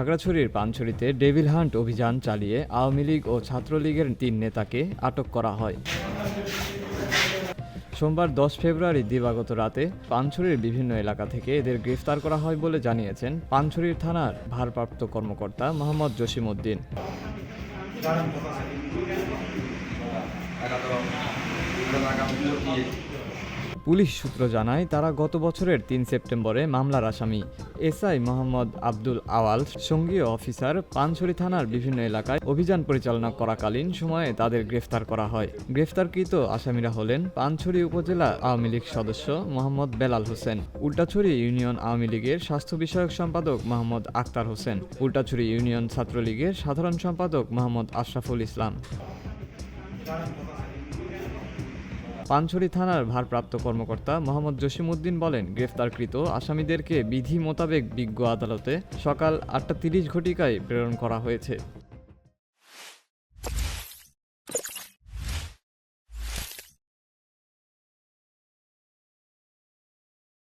খাগড়াছড়ির পানছড়িতে devil hunt অভিযান চালিয়ে আওয়ামী লীগ ও ছাত্রলীগের তিন নেতাকে আটক করা হয় সোমবার দশ ফেব্রুয়ারি দিবাগত রাতে পানছড়ির বিভিন্ন এলাকা থেকে এদের গ্রেফতার করা হয় বলে জানিয়েছেন পানছড়ির থানার ভারপ্রাপ্ত কর্মকর্তা মোহাম্মদ জসিম উদ্দিন পুলিশ সূত্র জানায়, তারা গত বছরের তিন সেপ্টেম্বরে মামলার আসামি এসআই মোহাম্মদ আব্দুল আওয়াল, সঙ্গীয় অফিসার পানছড়ি থানার বিভিন্ন এলাকায় অভিযান পরিচালনা করাকালীন সময়ে তাদের গ্রেফতার করা হয়। গ্রেফতারকৃত আসামিরা হলেন পানছড়ি উপজেলা আওয়ামী লীগ সদস্য মোহাম্মদ বেলাল হোসেন, উল্টাছড়ি ইউনিয়ন আওয়ামী লীগের স্বাস্থ্য বিষয়ক সম্পাদক মোহাম্মদ আক্তার হোসেন, উল্টাছড়ি ইউনিয়ন ছাত্রলীগের সাধারণ সম্পাদক মোহাম্মদ আশরাফুল ইসলাম। পানছড়ি থানার ভারপ্রাপ্ত কর্মকর্তা মোহাম্মদ জসিমউদ্দিন বলেন, গ্রেফতারকৃত আসামিদেরকে বিধি মোতাবেক বিজ্ঞ আদালতে সকাল আটটা তিরিশ ঘটিকায় প্রেরণ করা হয়েছে।